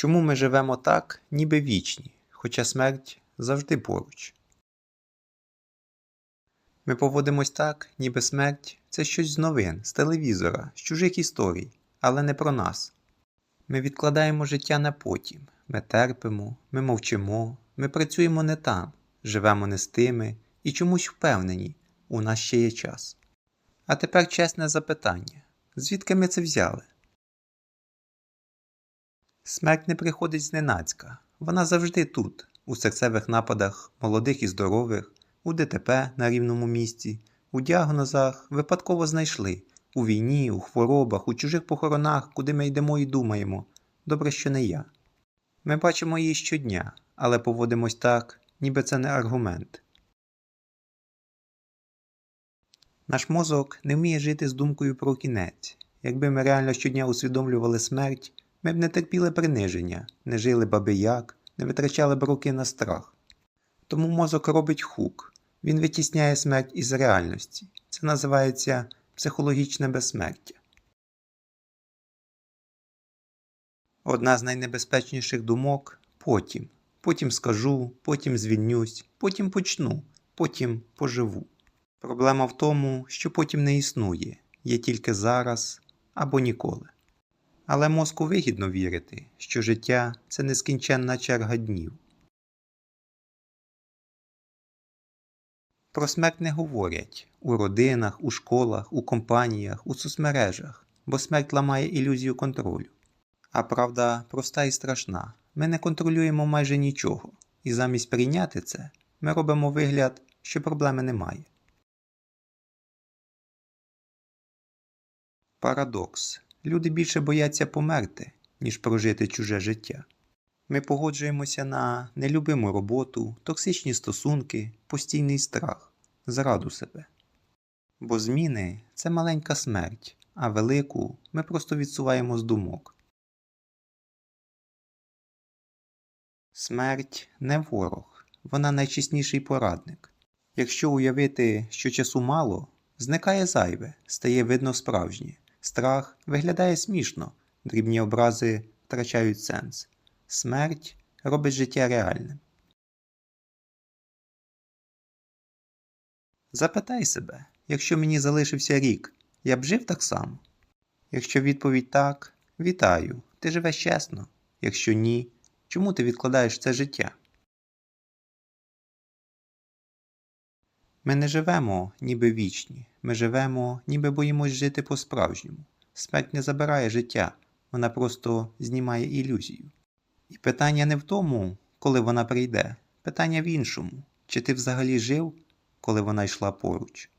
Чому ми живемо так, ніби вічні, хоча смерть завжди поруч? Ми поводимось так, ніби смерть це щось з новин, з телевізора, з чужих історій, але не про нас. Ми відкладаємо життя на потім, ми терпимо, ми мовчимо, ми працюємо не там, живемо не з тими і чомусь впевнені, у нас ще є час. А тепер чесне запитання: звідки ми це взяли? Смерть не приходить зненацька, вона завжди тут, у серцевих нападах молодих і здорових, у ДТП на рівному місці, у діагнозах випадково знайшли, у війні, у хворобах, у чужих похоронах, куди ми йдемо і думаємо. Добре, що не я. Ми бачимо її щодня, але поводимось так, ніби це не аргумент. Наш мозок не вміє жити з думкою про кінець. Якби ми реально щодня усвідомлювали смерть, ми б не терпіли приниження, не жили баби як, не витрачали б роки на страх. Тому мозок робить хук, він витісняє смерть із реальності. Це називається психологічне безсмертя. Одна з найнебезпечніших думок потім. Потім скажу, потім звільнюсь, потім почну, потім поживу. Проблема в тому, що потім не існує, є тільки зараз або ніколи. Але мозку вигідно вірити, що життя це нескінченна черга днів. Про смерть не говорять у родинах, у школах, у компаніях, у соцмережах, бо смерть ламає ілюзію контролю. А правда проста і страшна. Ми не контролюємо майже нічого, і замість прийняти це, ми робимо вигляд, що проблеми немає. Парадокс. Люди більше бояться померти, ніж прожити чуже життя. Ми погоджуємося на нелюбиму роботу, токсичні стосунки, постійний страх, зраду себе. Бо зміни це маленька смерть, а велику ми просто відсуваємо з думок. Смерть не ворог, вона найчесніший порадник. Якщо уявити, що часу мало, зникає зайве, стає видно справжнє. Страх виглядає смішно, дрібні образи втрачають сенс. Смерть робить життя реальним. Запитай себе, якщо мені залишився рік, я б жив так само? Якщо відповідь так, вітаю, ти живеш чесно. Якщо ні, чому ти відкладаєш це життя? Ми не живемо ніби вічні, ми живемо, ніби боїмось жити по-справжньому. Смерть не забирає життя, вона просто знімає ілюзію. І питання не в тому, коли вона прийде, питання в іншому, чи ти взагалі жив, коли вона йшла поруч.